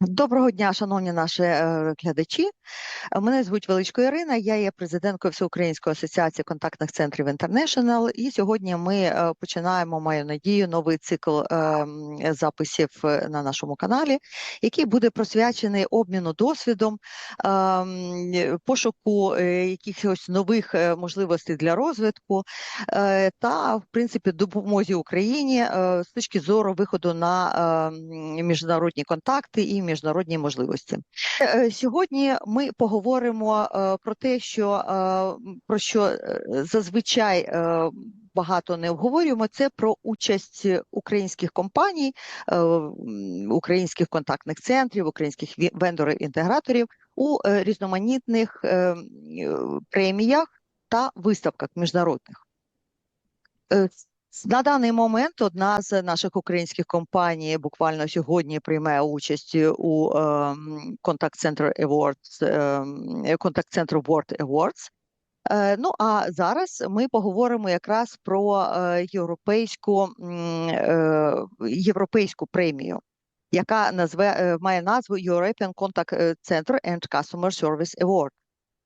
Доброго дня, шановні наші е, глядачі. Мене звуть Величко Ірина. Я є президенткою Всеукраїнської асоціації контактних центрів International. І сьогодні ми е, починаємо, маю надію, новий цикл е, записів на нашому каналі, який буде присвячений обміну досвідом, пошуку якихось нових можливостей для розвитку та, в принципі, допомозі Україні з точки зору виходу на міжнародні контакти і міжнародні можливості. Е, Сьогодні ми поговоримо е, про те, що е, про що е, зазвичай е, багато не обговорюємо. Це про участь українських компаній, е, українських контактних центрів, українських вендорів-інтеграторів у е, різноманітних е, е, преміях та виставках міжнародних. Е, На даний момент одна з наших українських компаній буквально сьогодні приймає участь у ем, Contact Center Awards, е, Contact Center World Awards. Е, Ну а зараз ми поговоримо якраз про е, європейську, е, європейську премію, яка назве, е, має назву European Contact Center and Customer Service Award.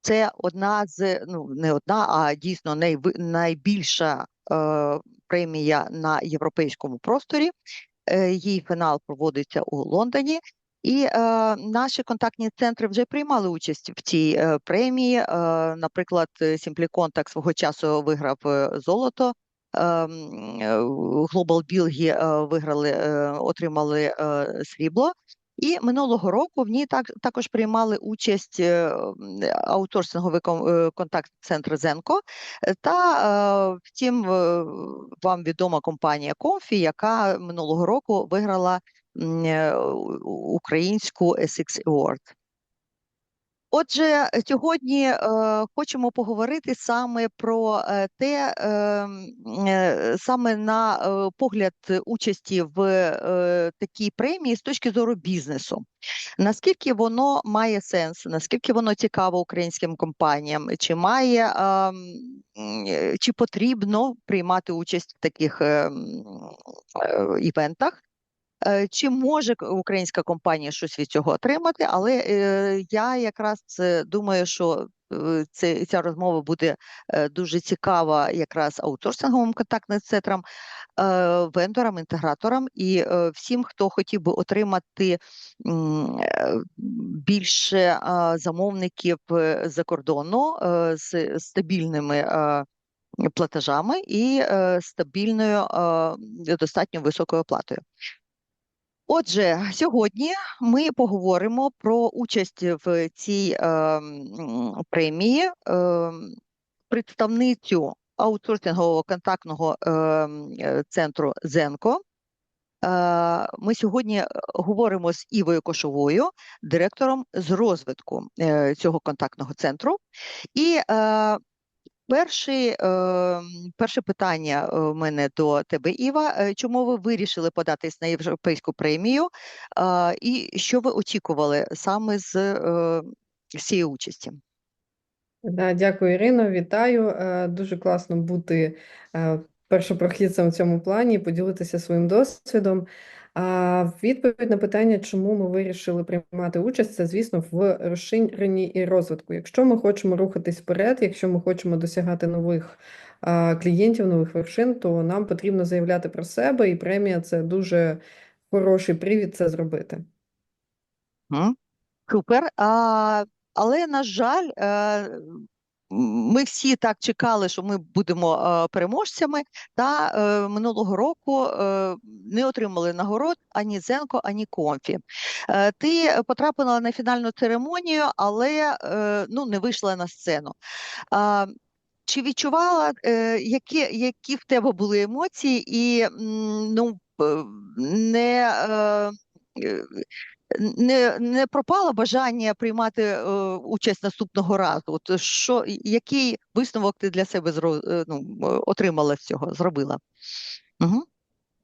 Це одна з ну не одна, а дійсно найви, найбільша е, премія на європейському просторі. Е, її фінал проводиться у Лондоні. І е, наші контактні центри вже приймали участь в цій е, премії. Е, наприклад, Contact свого часу виграв е, золото. е, м, е, Global е, виграли, отримали срібло. І минулого року в ній так, також приймали участь е, аутсорсинговий е, контакт-центр Зенко е, та, втім, вам відома компанія Комфі, яка минулого року виграла українську SX Award. Отже, сьогодні е, хочемо поговорити саме про е, те, е, е, саме на е, погляд участі в е, такій премії з точки зору бізнесу. Наскільки воно має сенс, наскільки воно цікаво українським компаніям, чи має е, чи потрібно приймати участь в таких е, е, івентах? Е, Чи може українська компанія щось від цього отримати? Але е, я якраз думаю, що е, це, ця розмова буде дуже цікава якраз аутсорсинговим контактним центрам, вендорам, інтеграторам і всім, хто хотів би отримати більше замовників за кордону з стабільними. Платежами і е, стабільною е, достатньо високою оплатою. Отже, сьогодні ми поговоримо про участь в цій е, премії е, представницю аутсорсингового контактного е, е, центру Зенко. Е, Ми сьогодні е, говоримо з Івою Кошовою, директором з розвитку е, цього контактного центру. І е, Перший, е, перше питання е, в мене до тебе, Іва. Е, Чому ви вирішили податись на європейську премію? І що ви очікували саме з, цієї участі? Да, дякую, Ірино. Вітаю. Дуже класно бути першопрохідцем в цьому плані, поділитися своїм досвідом. А відповідь на питання, чому ми вирішили приймати участь, це, звісно, в розширенні і розвитку. Якщо ми хочемо рухатись вперед, якщо ми хочемо досягати нових клієнтів, нових вершин, то нам потрібно заявляти про себе, і премія це дуже хороший привід це зробити. Супер. А, але, на жаль, е, ми всі так чекали, що ми будемо е, переможцями, та е, минулого року е, не отримали нагород ані Зенко, ані Комфі. Ти потрапила на фінальну церемонію, але ну, не вийшла на сцену. Чи відчувала, які, які в тебе були емоції, і ну, не, не, не пропало бажання приймати е, участь наступного разу? От що, який висновок ти для себе зро, е, ну, отримала з цього, зробила? Угу.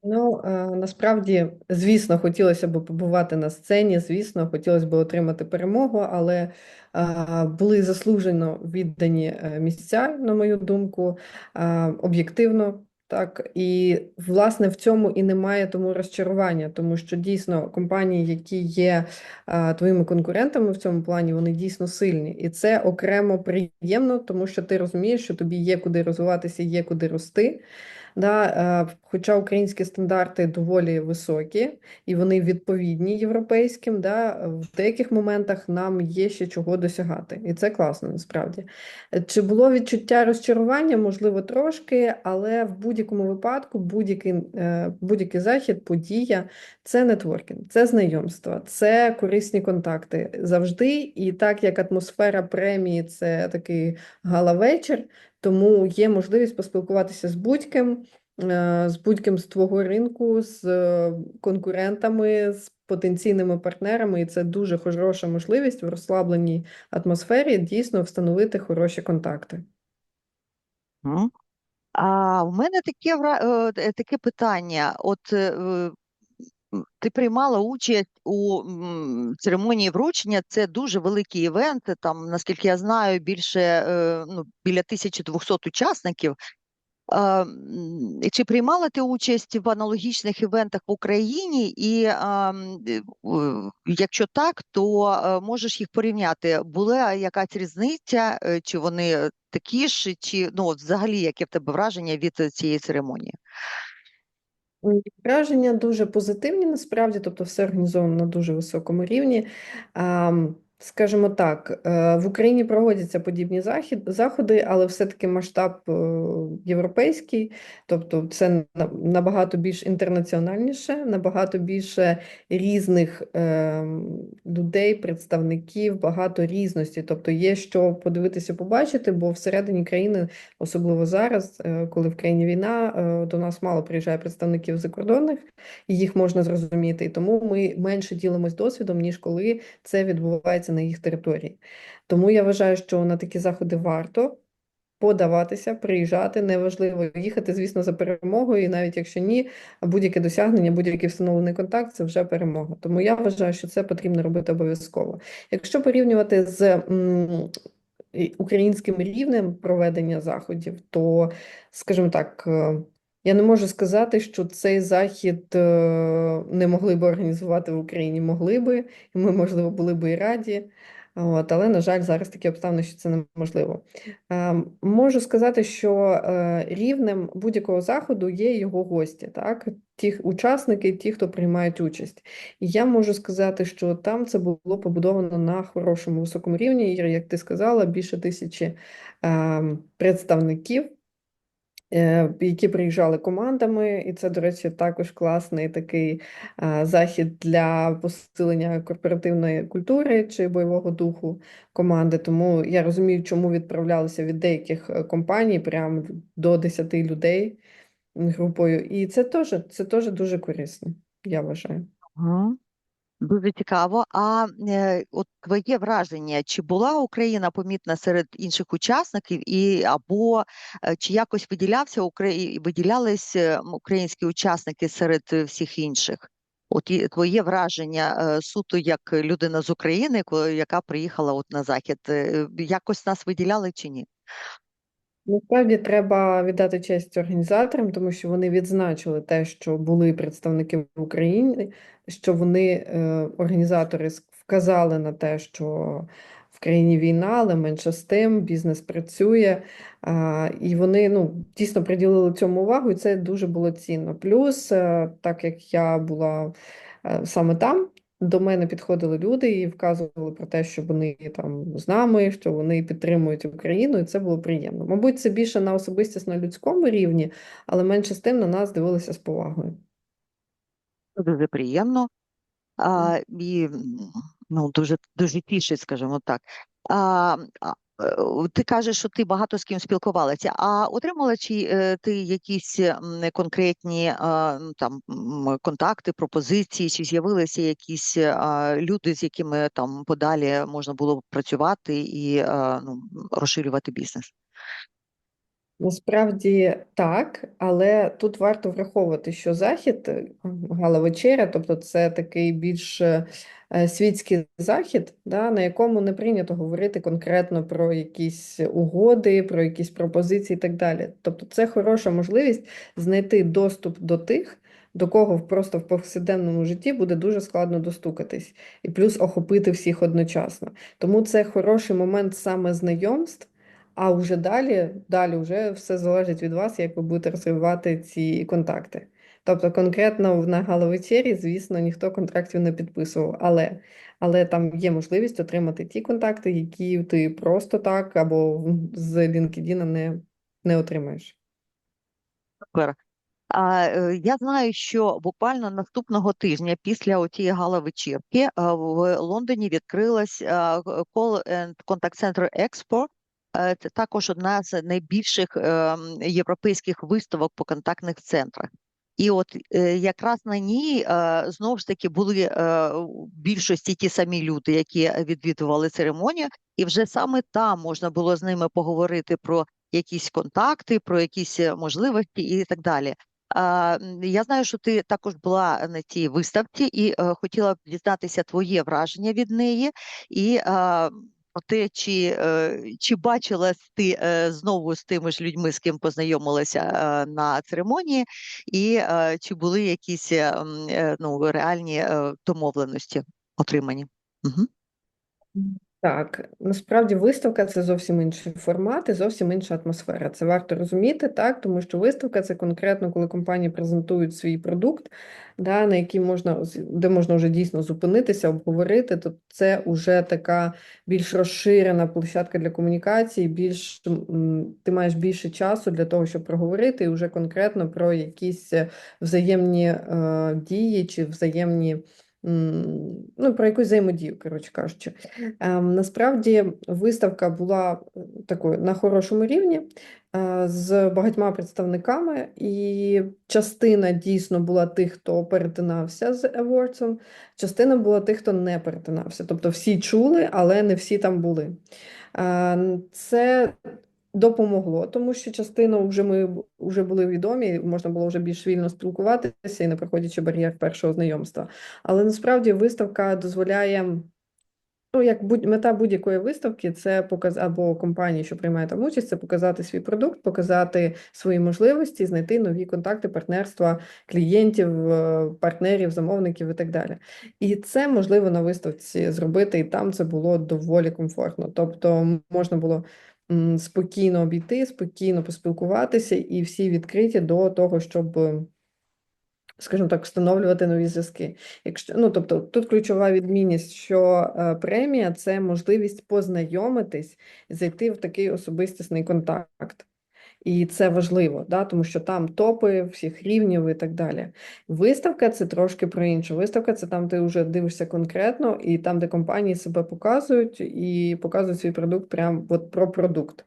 Ну, е, насправді, звісно, хотілося б побувати на сцені, звісно, хотілося б отримати перемогу, але е, були заслужено віддані місця, на мою думку, об'єктивно. Так, і власне в цьому і немає тому розчарування, тому що дійсно компанії, які є а, твоїми конкурентами в цьому плані, вони дійсно сильні. І це окремо приємно, тому що ти розумієш, що тобі є куди розвиватися, є куди рости. Да, хоча українські стандарти доволі високі і вони відповідні європейським, да, в деяких моментах нам є ще чого досягати, і це класно насправді. Чи було відчуття розчарування? Можливо, трошки, але в будь-якому випадку будь-який е, будь-який захід, подія це нетворкінг, це знайомства, це корисні контакти завжди. І так як атмосфера премії це такий гала-вечір, тому є можливість поспілкуватися з будь-ким, з будь-ким з твого ринку, з е, конкурентами, з потенційними партнерами, і це дуже хороша можливість в розслабленій атмосфері дійсно встановити хороші контакти. А в мене таке е, е, таке питання. От е, ти приймала участь у церемонії вручення. Це дуже великий івент. Там, наскільки я знаю, більше е, ну, біля 1200 учасників. Чи приймала ти участь в аналогічних івентах в Україні? І е, якщо так, то можеш їх порівняти. Була якась різниця, е, чи вони такі ж, чи ну взагалі яке в тебе враження від е, цієї церемонії? Враження дуже позитивні, насправді, тобто все організовано на дуже високому рівні. Скажімо так, е, в Україні проводяться подібні заходи, але все-таки масштаб е, європейський, тобто це на- набагато більш інтернаціональніше, набагато більше різних ем, людей, представників, багато різності. Тобто є що подивитися, побачити, бо всередині країни Особливо зараз, е, коли в країні війна, е, до нас мало приїжджає представників закордонних, і їх можна зрозуміти. І тому ми менше ділимось досвідом, ніж коли це відбувається на їх території. Тому я вважаю, що на такі заходи варто подаватися, приїжджати. Неважливо їхати, звісно, за перемогою, і навіть якщо ні, будь-яке досягнення, будь-який встановлений контакт це вже перемога. Тому я вважаю, що це потрібно робити обов'язково. Якщо порівнювати з українським рівнем проведення заходів, то, скажімо так, е, я не можу сказати, що цей захід е, не могли би організувати в Україні. Могли би, і ми, можливо, були би і раді. От, але, на жаль, зараз такі обставини, що це неможливо. Е, Можу сказати, що е, рівнем будь-якого заходу є його гості, так? Ті учасники, ті, хто приймають участь. І я можу сказати, що там це було побудовано на хорошому високому рівні. Як ти сказала, більше тисячі е, представників, які приїжджали командами, і це, до речі, також класний такий е, захід для посилення корпоративної культури чи бойового духу команди. Тому я розумію, чому відправлялися від деяких е, компаній прямо до 10 людей групою. І це теж, це дуже корисно, я вважаю. Мгм. Дуже цікаво. А е, от твоє враження, чи була Україна помітна серед інших учасників, і або е, чи якось виділявся Украї... виділялись е, українські учасники серед всіх інших? От і твоє враження е, суто як людина з України, яка приїхала от на захід, е, якось нас виділяли чи ні? Насправді треба віддати честь організаторам, тому що вони відзначили те, що були представники в Україні, що вони, е, організатори, вказали на те, що в країні війна, але менше з тим, бізнес працює, і вони ну, дійсно приділили цьому увагу, і це дуже було цінно. Плюс, е, так як я була е, саме там, до мене підходили люди і вказували про те, що вони там з нами, що вони підтримують Україну, і це було приємно. Мабуть, це більше на особистісно-людському рівні, але менше з тим на нас дивилися з повагою. Дуже приємно. А, і ну, дуже, дуже тішить, скажімо так. А, ти кажеш, що ти багато з ким спілкувалася. А отримала чи е, ти якісь конкретні ну, там контакти, пропозиції, чи з'явилися якісь люди, з якими там подалі можна було б працювати і ну, розширювати бізнес? Насправді так, але тут варто враховувати, що захід е, гала-вечеря, тобто це такий більш е, світський захід, да, на якому не прийнято говорити конкретно про якісь угоди, про якісь пропозиції і так далі. Тобто це хороша можливість знайти доступ до тих, до кого просто в повсякденному житті буде дуже складно достукатись, і плюс охопити всіх одночасно. Тому це хороший момент саме знайомств. А вже далі, далі вже все залежить від вас, як ви будете розвивати ці контакти. Тобто, конкретно на галавечері, звісно, ніхто контрактів не підписував, але, але там є можливість отримати ті контакти, які ти просто так або з LinkedIn не, не отримаєш. Супер. А, е, я знаю, що буквально наступного тижня після тієї гала-вечірки е, в Лондоні відкрилась Call and Contact Center. Е, Це також одна з найбільших е, європейських виставок по контактних центрах. І от е, якраз на ній знову ж таки були в більшості ті самі люди, які відвідували церемонію, і вже саме там можна було з ними поговорити про якісь контакти, про якісь можливості і так далі. Я знаю, що ти також була на цій виставці і хотіла б дізнатися твоє враження від неї і те, чи, е, чи бачила ти е, знову з тими ж людьми, з ким познайомилася е, на церемонії, і чи були якісь ну, реальні домовленості отримані? Угу. Так, насправді виставка це зовсім інший формат і зовсім інша атмосфера. Це варто розуміти, так, тому що виставка це конкретно, коли компанії презентують свій продукт, да, на який можна, де можна вже дійсно зупинитися, обговорити, то це вже така більш розширена площадка для комунікації, більш ти маєш більше часу для того, щоб проговорити і вже конкретно про якісь е, взаємні е, дії чи взаємні. Ну, про якусь взаємодію, коротше кажучи. Ем, Насправді виставка була е, такою на хорошому рівні е, з багатьма представниками, і частина дійсно була тих, хто перетинався з Awards, частина була тих, хто не перетинався. Тобто всі чули, але не всі там були. Е, Це допомогло, тому що частину вже ми вже були відомі, можна було вже більш вільно спілкуватися і не проходячи бар'єр першого знайомства. Але насправді виставка дозволяє. Ну, як будь мета будь-якої виставки, це показ або компанії, що приймає там участь, це показати свій продукт, показати свої можливості, знайти нові контакти, партнерства клієнтів, е, партнерів, замовників і так далі. І це можливо на виставці зробити, і там це було доволі комфортно. Тобто можна було спокійно обійти, спокійно поспілкуватися, і всі відкриті до того, щоб скажімо так, встановлювати нові зв'язки. Якщо, ну, тобто, тут ключова відмінність, що е, премія це можливість познайомитись зайти в такий особистісний контакт. І це важливо, да, тому що там топи всіх рівнів і так далі. Виставка це трошки про інше. Виставка це там, ти вже дивишся конкретно, і там, де компанії себе показують і показують свій продукт прямо от про продукт.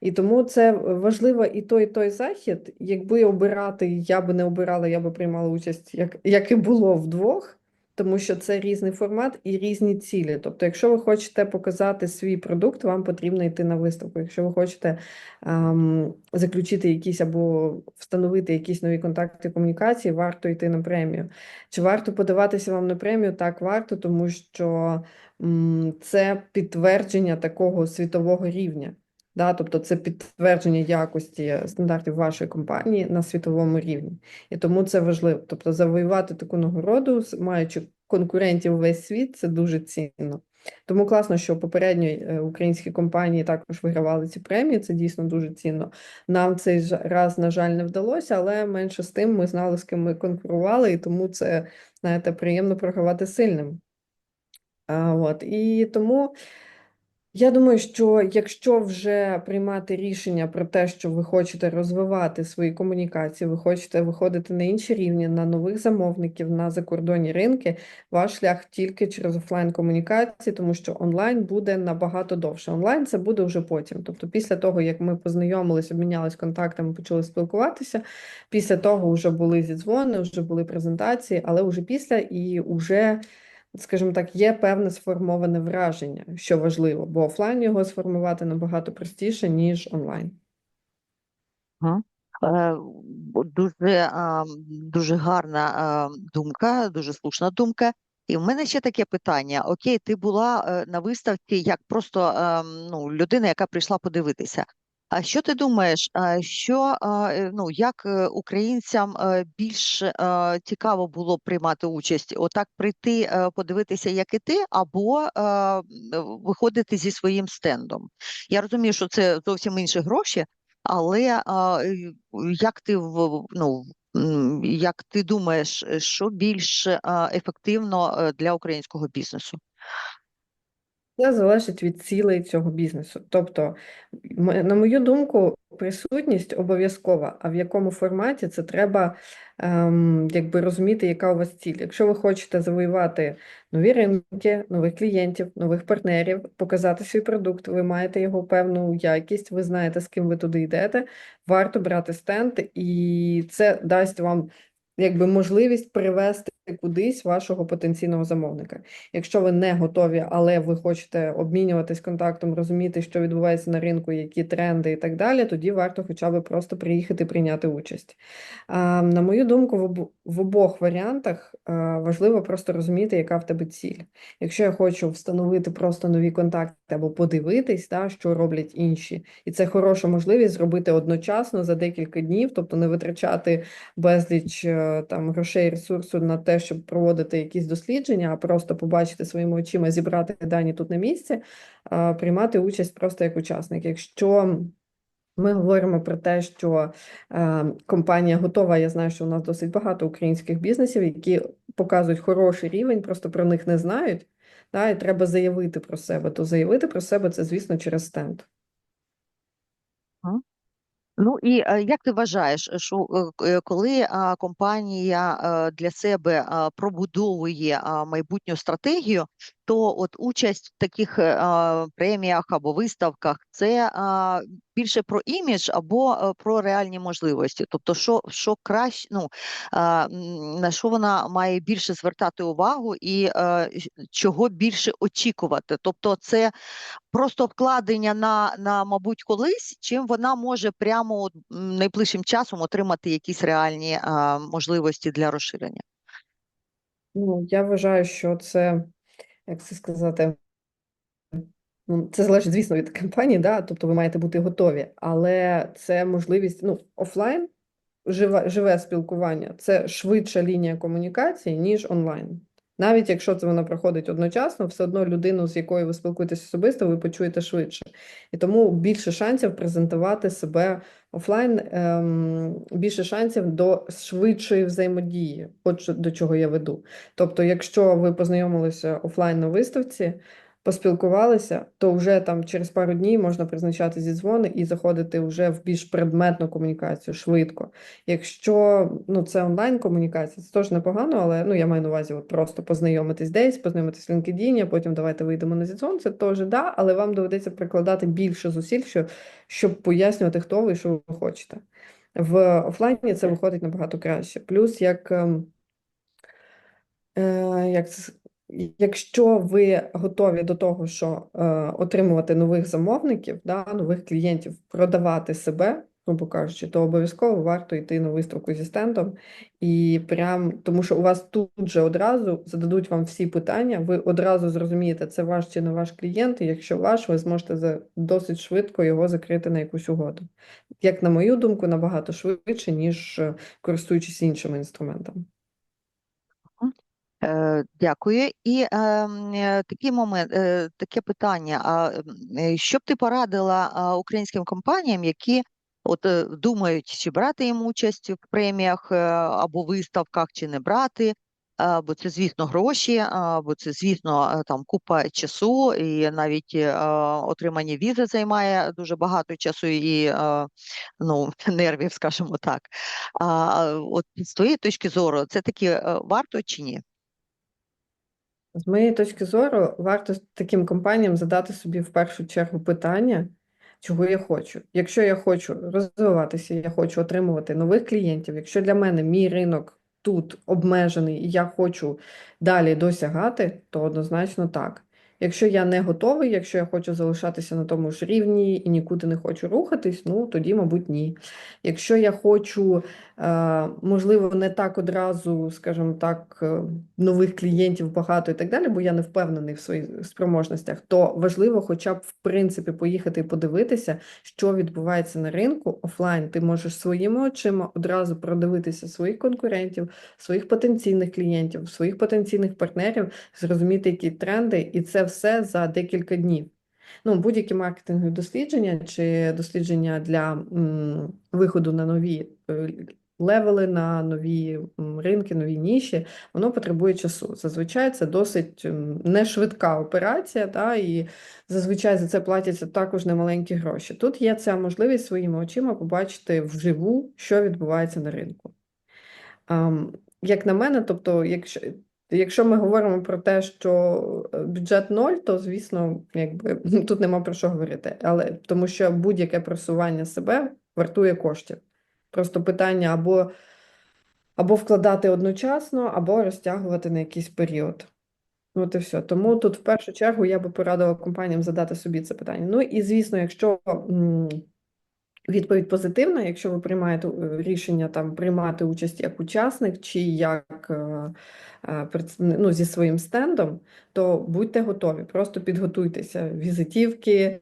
І тому це важливо і той, і той захід. Якби обирати, я би не обирала, я би приймала участь, як, як і було вдвох, тому що це різний формат і різні цілі. Тобто, якщо ви хочете показати свій продукт, вам потрібно йти на виставку. Якщо ви хочете ем, заключити якісь або встановити якісь нові контакти комунікації, варто йти на премію. Чи варто подаватися вам на премію? Так, варто, тому що м, це підтвердження такого світового рівня. Да, тобто це підтвердження якості стандартів вашої компанії на світовому рівні. І тому це важливо. Тобто завоювати таку нагороду, маючи конкурентів весь світ, це дуже цінно. Тому класно, що попередньо е, українські компанії також вигравали ці премії, це дійсно дуже цінно. Нам цей раз, на жаль, не вдалося, але менше з тим ми знали, з ким ми конкурували, і тому це, знаєте, приємно програвати сильним. А, от, і тому я думаю, що якщо вже приймати рішення про те, що ви хочете розвивати свої комунікації, ви хочете виходити на інші рівні, на нових замовників, на закордонні ринки, ваш шлях тільки через офлайн комунікації, тому що онлайн буде набагато довше. Онлайн це буде вже потім. Тобто, після того, як ми познайомилися, обмінялись контактами, почали спілкуватися, після того вже були зідзвони, вже були презентації, але вже після і вже скажімо так, є певне сформоване враження, що важливо, бо офлайн його сформувати набагато простіше, ніж онлайн. Е, Дуже, дуже гарна думка, дуже слушна думка. І в мене ще таке питання. Окей, ти була е, на виставці як просто е, ну, людина, яка прийшла подивитися. А що ти думаєш, що е, ну, як е, українцям е, більш цікаво було приймати участь? Отак прийти подивитися, як і ти, або виходити зі своїм стендом? Я розумію, що це зовсім інші гроші. Але як ти в ну як ти думаєш, що більш ефективно для українського бізнесу? Це залежить від цілей цього бізнесу. Тобто, на мою думку, присутність обов'язкова, а в якому форматі це треба ем, якби розуміти, яка у вас ціль. Якщо ви хочете завоювати нові ринки, нових клієнтів, нових партнерів, показати свій продукт, ви маєте його певну якість, ви знаєте, з ким ви туди йдете, варто брати стенд, і це дасть вам якби можливість привести кудись вашого потенційного замовника. Якщо ви не готові, але ви хочете обмінюватись контактом, розуміти, що відбувається на ринку, які тренди і так далі, тоді варто хоча б просто приїхати прийняти участь. А, На мою думку, в, обо- в обох варіантах важливо просто розуміти, яка в тебе ціль. Якщо я хочу встановити просто нові контакти або подивитись, да, що роблять інші, і це хороша можливість зробити одночасно за декілька днів, тобто не витрачати безліч е, там грошей, ресурсу на те, щоб проводити якісь дослідження, а просто побачити своїми очима, зібрати дані тут на місці, приймати участь просто як учасник. Якщо ми говоримо про те, що е, компанія готова. Я знаю, що у нас досить багато українських бізнесів, які показують хороший рівень, просто про них не знають. Да, і треба заявити про себе. То заявити про себе це, звісно, через стенд. Ну і е, як ти вважаєш, що е, е, коли компанія для себе пробудовує майбутню стратегію, то от участь в таких е, а, преміях або виставках це а, більше про імідж або е, про реальні можливості? Тобто, що, що краще, ну а, на що вона має більше звертати увагу і е, чого більше очікувати? Тобто, це просто вкладення на, на мабуть, колись, чим вона може прямо от, найближчим часом отримати якісь реальні а, можливості для розширення. Ну, я вважаю, що це, як це сказати, Ну, це залежить, звісно, від компанії, да? Тобто ви маєте бути готові, але це можливість, ну, офлайн, живе, живе спілкування, це швидша лінія комунікації, ніж онлайн. Навіть якщо це вона проходить одночасно, все одно людину, з якою ви спілкуєтесь особисто, ви почуєте швидше. І тому більше шансів презентувати себе офлайн, ем, більше шансів до швидшої взаємодії, от до чого я веду. Тобто, якщо ви познайомилися офлайн на виставці, поспілкувалися, то вже там через пару днів можна призначати зідзвони і заходити вже в більш предметну комунікацію швидко. Якщо ну, це онлайн-комунікація, це теж непогано, але ну, я маю на увазі от просто познайомитись десь, познайомитись в LinkedIn, а потім давайте вийдемо на зідзвон, це теж да, але вам доведеться прикладати більше зусиль, що, щоб пояснювати, хто ви і що ви хочете. В офлайні це виходить набагато краще. Плюс як. ем, Е, як це якщо ви готові до того, що е, отримувати нових замовників, да, нових клієнтів, продавати себе, грубо кажучи, то обов'язково варто йти на виставку зі стендом. І прям тому, що у вас тут же одразу зададуть вам всі питання, ви одразу зрозумієте, це ваш чи не ваш клієнт, і якщо ваш, ви зможете за досить швидко його закрити на якусь угоду. Як на мою думку, набагато швидше, ніж е, користуючись іншими інструментами. Е, Дякую. І ем, е, такий момент, е, таке питання. А е, що б ти порадила українським компаніям, які от е, думають, чи брати їм участь в преміях е, або виставках, чи не брати? Бо це, звісно, гроші, а, бо це, звісно, е, там купа часу, і навіть е, отримання візи займає дуже багато часу і е, ну, нервів, скажімо так. А от з твоєї точки зору, це таки е, варто чи ні? З моєї точки зору, варто таким компаніям задати собі в першу чергу питання, чого я хочу. Якщо я хочу розвиватися, я хочу отримувати нових клієнтів, якщо для мене мій ринок тут обмежений і я хочу далі досягати, то однозначно так. Якщо я не готовий, якщо я хочу залишатися на тому ж рівні і нікуди не хочу рухатись, ну тоді, мабуть, ні. Якщо я хочу, е, можливо, не так одразу, скажімо так, е, нових клієнтів багато і так далі, бо я не впевнений в своїх спроможностях, то важливо хоча б в принципі поїхати і подивитися, що відбувається на ринку офлайн. Ти можеш своїми очима одразу продивитися своїх конкурентів, своїх потенційних клієнтів, своїх потенційних партнерів, зрозуміти, які тренди, і це все за декілька днів. Ну, будь-які маркетингові дослідження чи дослідження для м, виходу на нові е, левели, на нові ринки, нові ніші, воно потребує часу. Зазвичай це досить нешвидка операція, та, і зазвичай за це платяться також немаленькі гроші. Тут є ця можливість своїми очима побачити вживу, що відбувається на ринку. Як на мене, тобто, якщо, якщо ми говоримо про те, що е, бюджет ноль, то звісно, якби тут нема про що говорити. Але тому що будь-яке просування себе вартує коштів. Просто питання або, або вкладати одночасно, або розтягувати на якийсь період. От і все. Тому тут в першу чергу я би порадила компаніям задати собі це питання. Ну і звісно, якщо відповідь позитивна, якщо ви приймаєте е, рішення там приймати участь як учасник чи як е, е, ну, зі своїм стендом, то будьте готові, просто підготуйтеся. Візитівки,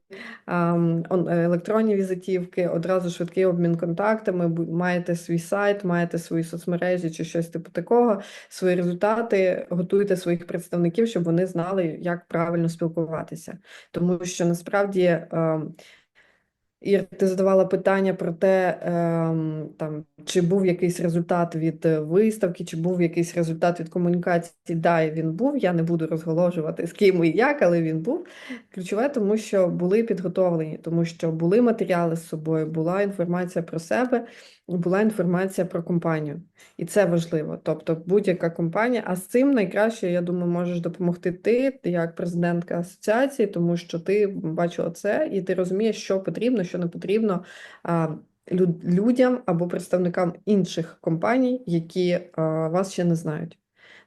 електронні візитівки, одразу швидкий обмін контактами, маєте свій сайт, маєте свої соцмережі чи щось типу такого, свої результати, готуйте своїх представників, щоб вони знали, як правильно спілкуватися. Тому що насправді. Ір, ти задавала питання про те, ем, там, чи був якийсь результат від е, виставки, чи був якийсь результат від комунікації. Да, він був. Я не буду розголошувати з ким і як, але він був. Ключове, тому що були підготовлені, тому що були матеріали з собою, була інформація про себе, була інформація про компанію. І це важливо. Тобто будь-яка компанія, а з цим найкраще, я думаю, можеш допомогти ти, ти як президентка асоціації, тому що ти бачила це і ти розумієш, що потрібно, що не потрібно людям або представникам інших компаній, які вас ще не знають.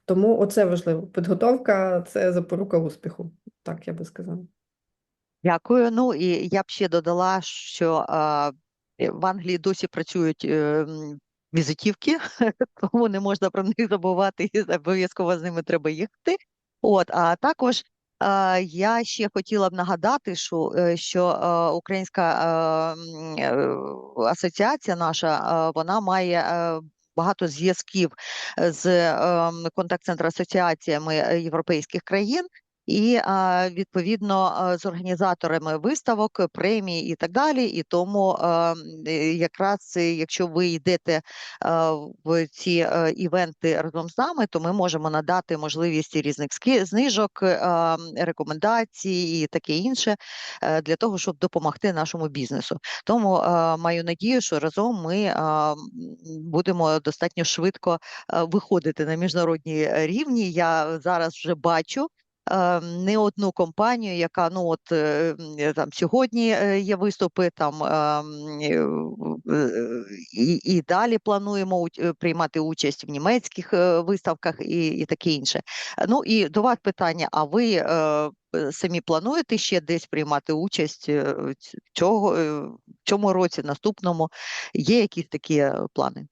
Тому оце важливо. Підготовка це запорука успіху, так я би сказала. Дякую. Ну і я б ще додала, що в Англії досі працюють е, візитівки, тому не можна про них забувати, і обов'язково з ними треба їхати. От, а також я ще хотіла б нагадати, що, е, що е, Українська е, м, е, асоціація наша, вона має багато зв'язків з е, контакт-центром асоціаціями європейських країн. І відповідно з організаторами виставок, премій і так далі. І тому е, якраз е, якщо ви йдете в ці івенти разом з нами, то ми можемо надати можливість різних знижок, рекомендацій і таке інше е, для того, щоб допомогти нашому бізнесу. Тому маю надію, що разом ми будемо достатньо швидко виходити на міжнародні рівні. Я зараз вже бачу е, не одну компанію, яка ну от е, е, там сьогодні е, є виступи, там і, і далі плануємо приймати участь в німецьких виставках і, і таке інше. Ну і до вас питання: а ви самі плануєте ще десь приймати участь цього в цьому році, наступному? Є якісь такі плани?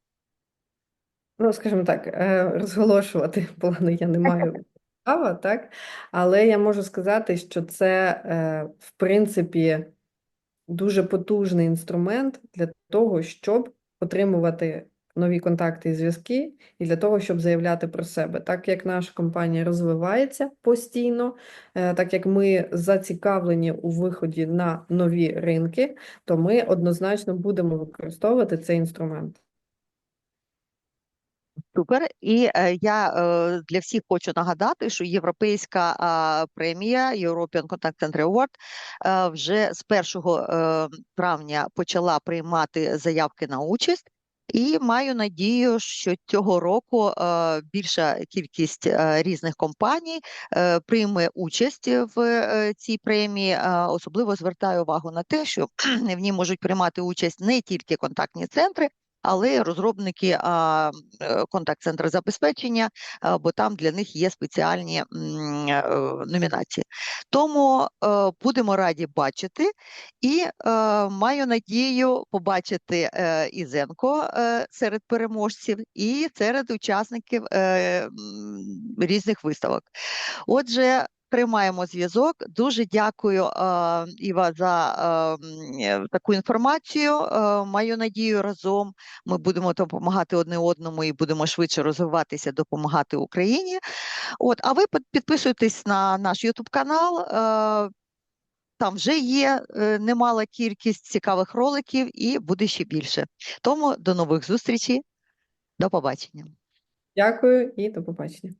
Ну, скажімо так, розголошувати плани я не маю права, так? Але я можу сказати, що це, е, в принципі, дуже потужний інструмент для того, щоб отримувати нові контакти і зв'язки, і для того, щоб заявляти про себе. Так як наша компанія розвивається постійно, е, так як ми зацікавлені у виході на нові ринки, то ми однозначно будемо використовувати цей інструмент. Супер. І е, я е, для всіх хочу нагадати, що європейська а, премія European Contact Center Award е, вже з 1 е, травня почала приймати заявки на участь. І маю надію, що цього року е, більша кількість е, різних компаній е, прийме участь в е, цій премії. Е, особливо звертаю увагу на те, що в ній можуть приймати участь не тільки контактні центри, але розробники е, контакт-центру забезпечення, бо там для них є спеціальні е, номінації. Тому е, будемо раді бачити і маю надію побачити і Зенко е, серед переможців, і серед учасників різних виставок. Отже, тримаємо зв'язок. Дуже дякую, е, Іва, за е, таку інформацію. Е, маю надію, разом ми будемо допомагати одне одному і будемо швидше розвиватися, допомагати Україні. От, а ви підписуйтесь на наш YouTube канал. Там вже є немала кількість цікавих роликів і буде ще більше. Тому до нових зустрічей. До побачення. Дякую і до побачення.